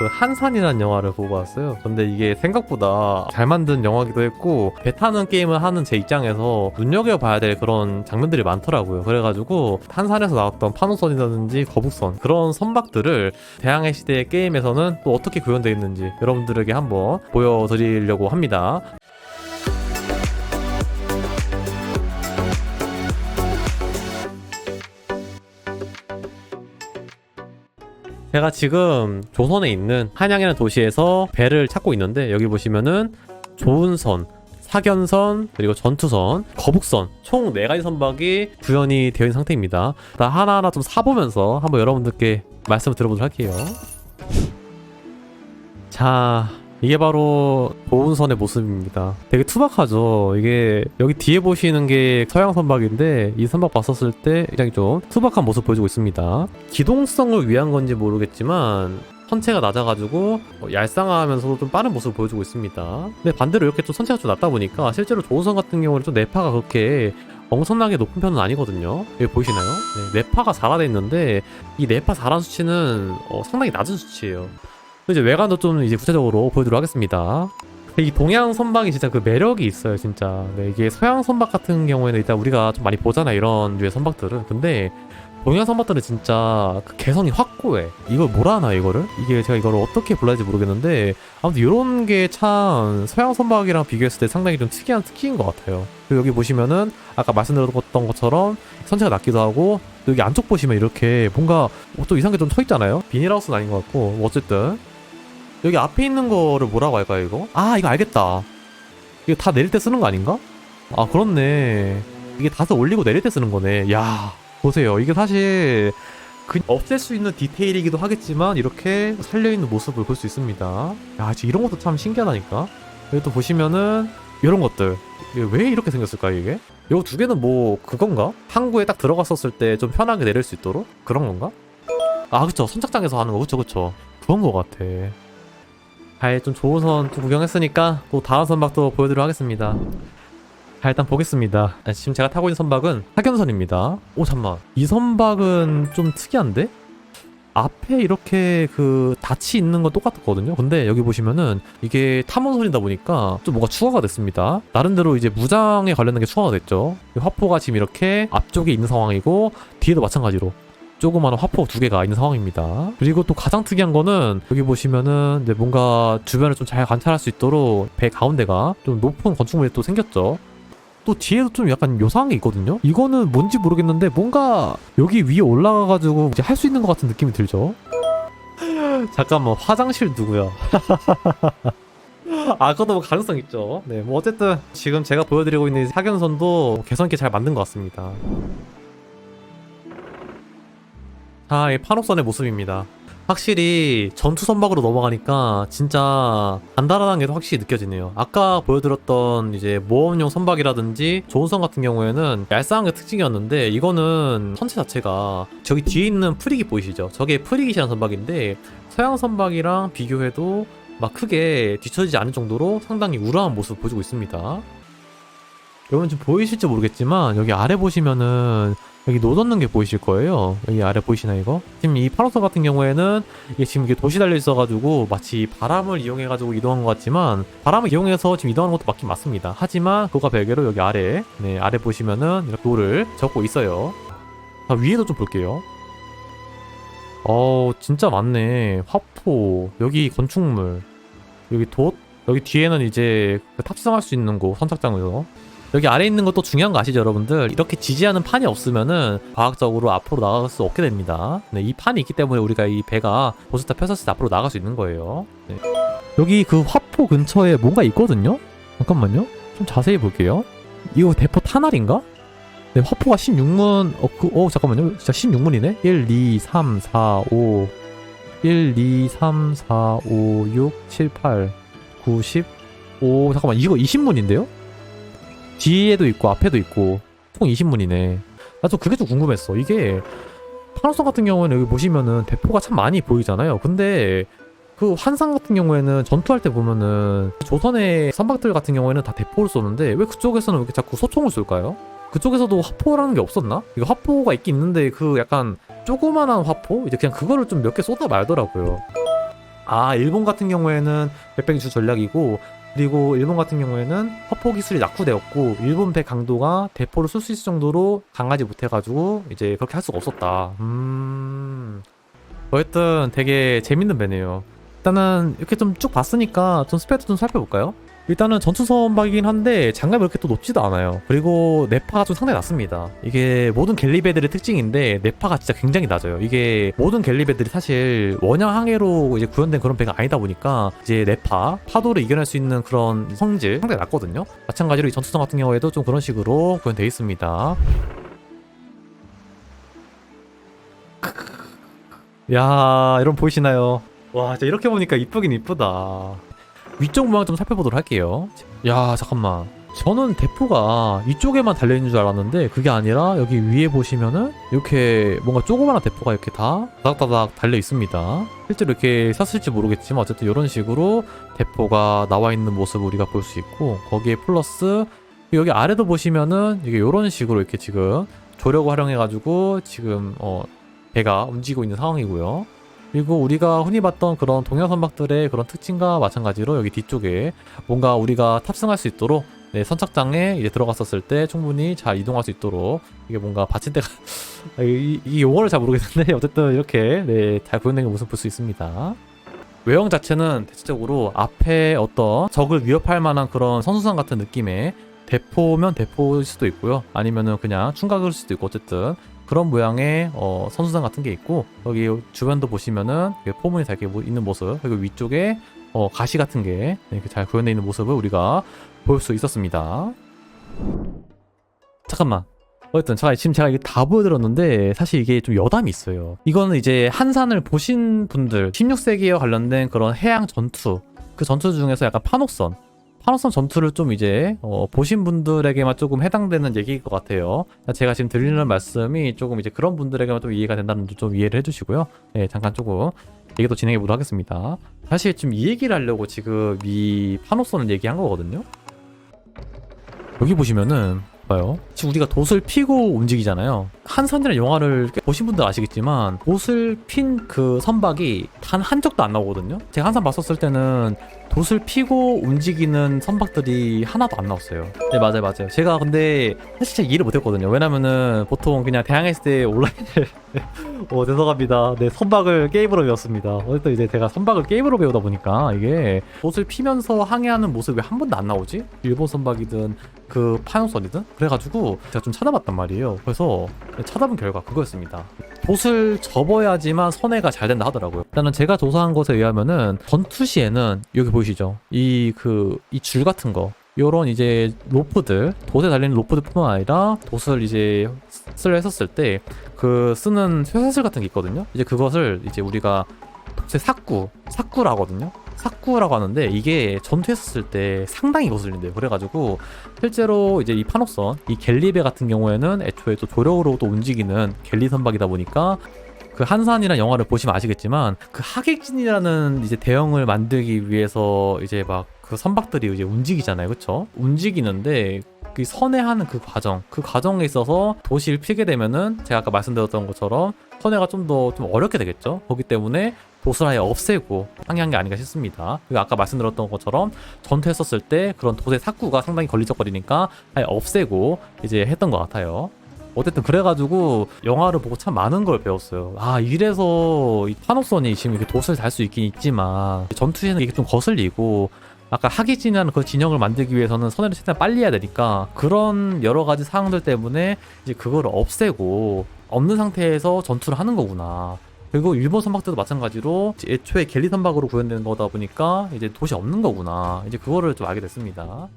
그 한산이라는 영화를 보고 왔어요. 근데 이게 생각보다 잘 만든 영화기도 했고 배 타는 게임을 하는 제 입장에서 눈여겨봐야 될 그런 장면들이 많더라고요. 그래가지고 한산에서 나왔던 파노선이라든지 거북선 그런 선박들을 대항해 시대의 게임에서는 또 어떻게 구현되어 있는지 여러분들에게 한번 보여드리려고 합니다. 제가 지금 조선에 있는 한양이라는 도시에서 배를 찾고 있는데 여기 보시면은 조은선, 사견선, 그리고 전투선, 거북선 총 4가지 선박이 구현이 되어 있는 상태입니다. 나 하나하나 좀 사보면서 한번 여러분들께 말씀을 들어보도록 할게요. 자, 이게 바로 보은선의 모습입니다. 되게 투박하죠. 이게 여기 뒤에 보시는 게 서양 선박인데 이 선박 봤었을 때 굉장히 좀 투박한 모습 보여주고 있습니다. 기동성을 위한 건지 모르겠지만 선체가 낮아가지고 어, 얄쌍하면서도 좀 빠른 모습을 보여주고 있습니다. 근데 반대로 이렇게 좀 선체가 좀 낮다 보니까 실제로 조은선 같은 경우는 좀 내파가 그렇게 엄청나게 높은 편은 아니거든요. 여기 보이시나요? 네, 내파가 4가 돼 있는데 이 내파 4란 수치는 어, 상당히 낮은 수치예요. 이제 외관도 좀 이제 구체적으로 보여드리도록 하겠습니다. 이 동양 선박이 진짜 그 매력이 있어요, 진짜. 네, 이게 서양 선박 같은 경우에는 일단 우리가 좀 많이 보잖아, 이런 류의 선박들은. 근데 동양 선박들은 진짜 그 개성이 확고해. 이걸 뭐라 하나, 이거를? 이게 제가 이걸 어떻게 불러야 할지 모르겠는데, 아무튼 이런 게 참 서양 선박이랑 비교했을 때 상당히 좀 특이한 특기인 것 같아요. 그리고 여기 보시면은, 아까 말씀드렸던 것처럼 선체가 낮기도 하고, 또 여기 안쪽 보시면 이렇게 뭔가 또 이상하게 좀쳐 있잖아요? 비닐하우스는 아닌 것 같고, 뭐 어쨌든. 여기 앞에 있는 거를 뭐라고 할까요, 이거? 아, 이거 알겠다. 이거 다 내릴 때 쓰는 거 아닌가? 아, 그렇네. 이게 다섯 올리고 내릴 때 쓰는 거네. 야, 보세요. 이게 사실 그 없앨 수 있는 디테일이기도 하겠지만 이렇게 살려있는 모습을 볼 수 있습니다. 야, 진짜 이런 것도 참 신기하다니까. 여기 또 보시면은 이런 것들. 왜 이렇게 생겼을까, 이게? 요두 개는 뭐 그건가? 항구에 딱 들어갔었을 때 좀 편하게 내릴 수 있도록? 그런 건가? 아, 그쵸. 선착장에서 하는 거, 그쵸, 그쵸. 그런 거 같아. 잘 좀 좋은 선 또 구경했으니까 또 다음 선박도 보여드리도록 하겠습니다. 자 일단 보겠습니다. 아, 지금 제가 타고 있는 선박은 사견선입니다. 오 잠만 이 선박은 좀 특이한데? 앞에 이렇게 그 닻이 있는 건 똑같았거든요. 근데 여기 보시면은 이게 탐험선이다 보니까 좀 뭔가 추가가 됐습니다. 나름대로 이제 무장에 관련된 게 추가가 됐죠. 이 화포가 지금 이렇게 앞쪽에 있는 상황이고 뒤에도 마찬가지로 조그마한 화포 두 개가 있는 상황입니다. 그리고 또 가장 특이한 거는 여기 보시면은 뭔가 주변을 좀 잘 관찰할 수 있도록 배 가운데가 좀 높은 건축물이 또 생겼죠. 또 뒤에도 좀 약간 요상한 게 있거든요. 이거는 뭔지 모르겠는데 뭔가 여기 위에 올라가가지고 이제 할 수 있는 것 같은 느낌이 들죠. 잠깐만 화장실 누구야? 아 그것도 뭐 가능성 있죠. 네, 뭐 어쨌든 지금 제가 보여드리고 있는 이 사견선도 개성 있게 잘 만든 것 같습니다. 자, 이 판옥선의 모습입니다. 확실히 전투 선박으로 넘어가니까 진짜 간단한 게 확실히 느껴지네요. 아까 보여드렸던 이제 모험용 선박이라든지 조은선 같은 경우에는 얄쌍한 게 특징이었는데 이거는 선체 자체가 저기 뒤에 있는 프리기 보이시죠? 저게 프리기시라는 선박인데 서양 선박이랑 비교해도 막 크게 뒤처지지 않을 정도로 상당히 우아한 모습을 보여주고 있습니다. 여러분 지금 보이실지 모르겠지만 여기 아래 보시면은 여기 노 젓는 게 보이실 거예요. 여기 아래 보이시나 이거? 지금 이 파노선 같은 경우에는 이게 지금 이게 도시 달려 있어가지고 마치 바람을 이용해가지고 이동한 것 같지만 바람을 이용해서 지금 이동하는 것도 맞긴 맞습니다. 하지만 그거와 별개로 여기 아래 네 아래 보시면은 이렇게 노를 적고 있어요. 자, 위에도 좀 볼게요. 어 진짜 많네. 화포 여기 건축물 여기 돛 여기 뒤에는 이제 그 탑승할 수 있는 곳 선착장으로 여기 아래 있는 것도 중요한 거 아시죠 여러분들? 이렇게 지지하는 판이 없으면은 과학적으로 앞으로 나갈 수 없게 됩니다. 네, 이 판이 있기 때문에 우리가 이 배가 보스타 펴섰을 때 앞으로 나갈 수 있는 거예요. 네. 여기 그 화포 근처에 뭔가 있거든요? 잠깐만요. 좀 자세히 볼게요. 이거 대포 타날인가? 네 화포가 16문 어, 그, 어 잠깐만요. 진짜 16문이네? 1 2 3 4 5 1 2 3 4 5 6 7 8 9 10 오 잠깐만. 이거 20문인데요? 뒤에도 있고 앞에도 있고 총 20문이네. 나도 그게 좀 궁금했어. 이게 파노선 같은 경우에는 여기 보시면은 대포가 참 많이 보이잖아요. 근데 그 환상 같은 경우에는 전투할 때 보면은 조선의 선박들 같은 경우에는 다 대포를 쏘는데 왜 그쪽에서는 왜 이렇게 자꾸 소총을 쏠까요? 그쪽에서도 화포라는 게 없었나? 이거 화포가 있긴 있는데 그 약간 조그만한 화포? 이제 그냥 그거를 좀 몇 개 쏟아 말더라고요. 아 일본 같은 경우에는 백백 주 전략이고 그리고 일본 같은 경우에는 허포 기술이 낙후되었고 일본 배 강도가 대포를 쏠 수 있을 정도로 강하지 못해가지고 이제 그렇게 할 수가 없었다. 음. 어쨌든 되게 재밌는 배네요. 일단은 이렇게 좀 쭉 봤으니까 좀 스펙도 좀 살펴볼까요? 일단은 전투 선박이긴 한데 장갑이 그렇게 또 높지도 않아요. 그리고 네파가 좀 상당히 낮습니다. 이게 모든 갤리배들의 특징인데 네파가 진짜 굉장히 낮아요. 이게 모든 갤리배들이 사실 원형 항해로 이제 구현된 그런 배가 아니다 보니까 이제 네파 파도를 이겨낼 수 있는 그런 성질 상당히 낮거든요. 마찬가지로 이 전투선 같은 경우에도 좀 그런 식으로 구현되어 있습니다. 야, 여러분 보이시나요? 와, 진짜 이렇게 보니까 이쁘긴 이쁘다. 위쪽 모양 좀 살펴보도록 할게요. 야, 잠깐만. 저는 대포가 이쪽에만 달려있는 줄 알았는데 그게 아니라 여기 위에 보시면은 이렇게 뭔가 조그마한 대포가 이렇게 다 다닥다닥 달려 있습니다. 실제로 이렇게 샀을지 모르겠지만 어쨌든 이런 식으로 대포가 나와 있는 모습을 우리가 볼 수 있고 거기에 플러스 여기 아래도 보시면은 이게 이런 식으로 이렇게 지금 조력을 활용해가지고 지금 어 배가 움직이고 있는 상황이고요. 그리고 우리가 흔히 봤던 그런 동양 선박들의 그런 특징과 마찬가지로 여기 뒤쪽에 뭔가 우리가 탑승할 수 있도록 네, 선착장에 이제 들어갔었을 때 충분히 잘 이동할 수 있도록 이게 뭔가 받침대가 아, 이, 이 용어를 잘 모르겠는데 어쨌든 이렇게 네, 잘 구현된 모습 볼 수 있습니다. 외형 자체는 대체적으로 앞에 어떤 적을 위협할 만한 그런 선수상 같은 느낌의 대포면 대포일 수도 있고요. 아니면은 그냥 충각일 수도 있고 어쨌든 그런 모양의 어, 선수상 같은 게 있고 여기 주변도 보시면은 포문이 다 이렇게 모- 있는 모습 그리고 위쪽에 어, 가시 같은 게 이렇게 잘 구현되어 있는 모습을 우리가 볼 수 있었습니다. 잠깐만. 어쨌든 제가 지금 제가 이게 다 보여드렸는데 사실 이게 좀 여담이 있어요. 이거는 이제 한산을 보신 분들 16세기와 관련된 그런 해양 전투 그 전투 중에서 약간 판옥선 판옥선 전투를 좀 이제 어, 보신 분들에게만 조금 해당되는 얘기일 것 같아요. 제가 지금 드리는 말씀이 조금 이제 그런 분들에게만 좀 이해가 된다는 점 좀 이해를 해주시고요. 네, 잠깐 조금 얘기도 진행해 보도록 하겠습니다. 사실 지금 이 얘기를 하려고 지금 이 판옥선을 얘기한 거거든요. 여기 보시면은 봐요. 지금 우리가 돛을 피고 움직이잖아요. 한산이라는 영화를 꽤 보신 분들 아시겠지만 돛을 핀 그 선박이 단 한 적도 안 나오거든요. 제가 한산 봤었을 때는 돛을 피고 움직이는 선박들이 하나도 안 나왔어요. 네 맞아요 맞아요. 제가 근데 사실 잘 이해를 못했거든요. 왜냐면은 보통 그냥 대항해 있을 때 온라인을 어 죄송합니다. 네 선박을 게임으로 배웠습니다. 어쨌든 이제 제가 선박을 게임으로 배우다 보니까 이게 돛을 피면서 항해하는 모습이 왜 한 번도 안 나오지? 일본 선박이든 그 파용선이든 그래가지고 제가 좀 찾아봤단 말이에요. 그래서 찾아본 결과 그거였습니다. 돛을 접어야지만 선회가 잘 된다 하더라고요. 일단은 제가 조사한 것에 의하면은 전투 시에는 여기 보이시죠? 이 그 이 줄 같은 거 요런 이제 로프들 돛에 달리는 로프들뿐만 아니라 돛을 이제 쓸 했었을 때 그 쓰는 쇠사슬 같은 게 있거든요. 이제 그것을 이제 우리가 돛의 삭구 삭구라 하거든요. 삭구라고 하는데 이게 전투했었을 때 상당히 거슬린대요. 그래가지고 실제로 이제 이 판옥선, 이 갤리베 같은 경우에는 애초에 또 조력으로 또 움직이는 갤리 선박이다 보니까 그 한산이라는 영화를 보시면 아시겠지만 그 하객진이라는 이제 대형을 만들기 위해서 이제 막 그 선박들이 이제 움직이잖아요, 그렇죠? 움직이는데 그 선회하는 그 과정, 그 과정에 있어서 도시를 피게 되면은 제가 아까 말씀드렸던 것처럼 선회가 좀 더좀 어렵게 되겠죠. 그렇기 때문에 아예 없애고 항해한 게 아닌가 싶습니다. 그리고 아까 말씀드렸던 것처럼 전투했었을 때 그런 돛의 삭구가 상당히 걸리적거리니까 아예 없애고 이제 했던 것 같아요. 어쨌든 그래가지고 영화를 보고 참 많은 걸 배웠어요. 아 이래서 이 판옥선이 지금 이렇게 돛을 달수 있긴 있지만 전투에는 이게 좀 거슬리고 아까 하기진이라는 그 진영을 만들기 위해서는 선회를 최대한 빨리 해야 되니까 그런 여러 가지 사항들 때문에 이제 그거를 없애고 없는 상태에서 전투를 하는 거구나. 그리고 일본 선박들도 마찬가지로 애초에 갤리 선박으로 구현되는 거다 보니까 이제 도시 없는 거구나. 이제 그거를 좀 알게 됐습니다.